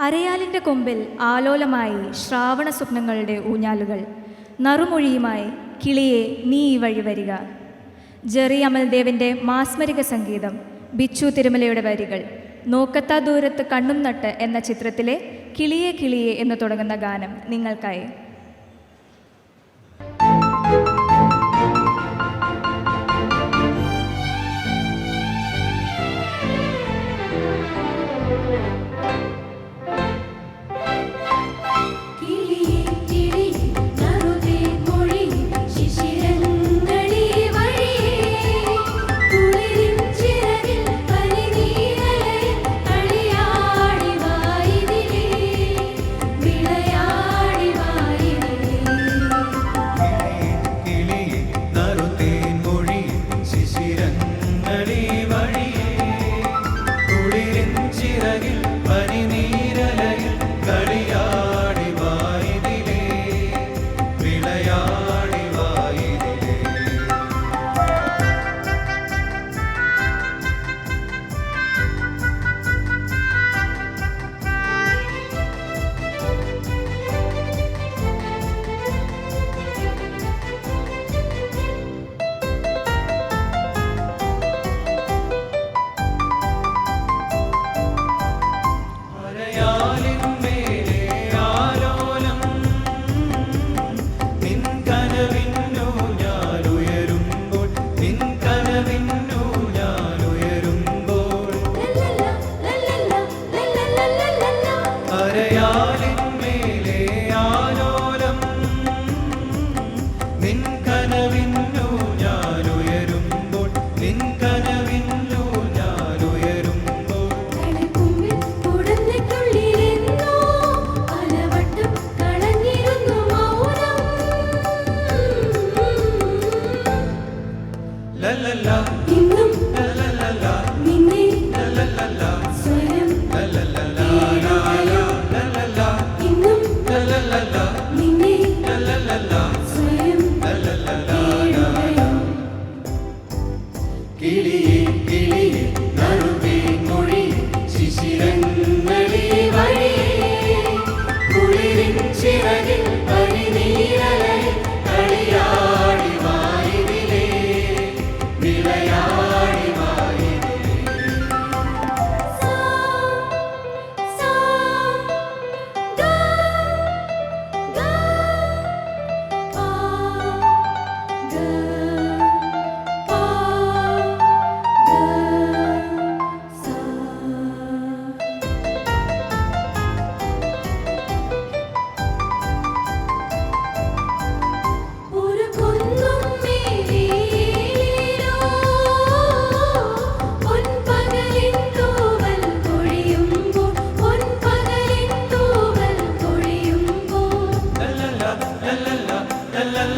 അരയാലിന്റെ കൊമ്പിൽ ആലോലമായി ശ്രാവണ സ്വപ്നങ്ങളുടെ ഊഞ്ഞാലുകൾ. നറുമൊഴിയുമായി കിളിയെ നീ ഈ വഴി വരിക. ജെറി അമൽദേവിന്റെ മാസ്മരിക സംഗീതം ബിച്ചു തിരുമലയുടെ വരികൾ. നോക്കത്താ ദൂരത്ത് കണ്ണും നട്ട് എന്ന ചിത്രത്തിലെ കിളിയെ കിളിയെ എന്ന് തുടങ്ങുന്ന ഗാനം നിങ്ങൾക്കായി.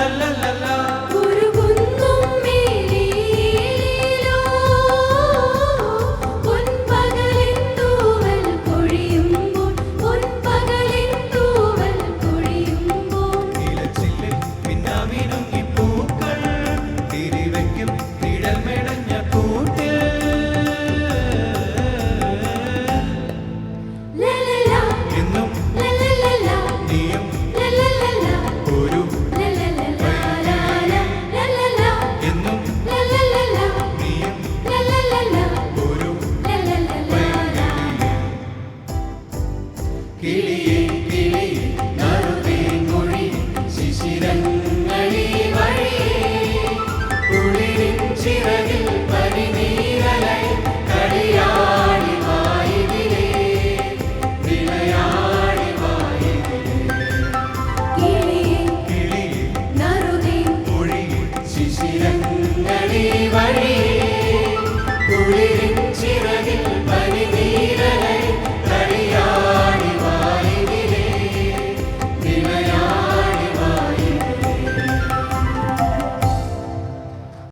la la la la.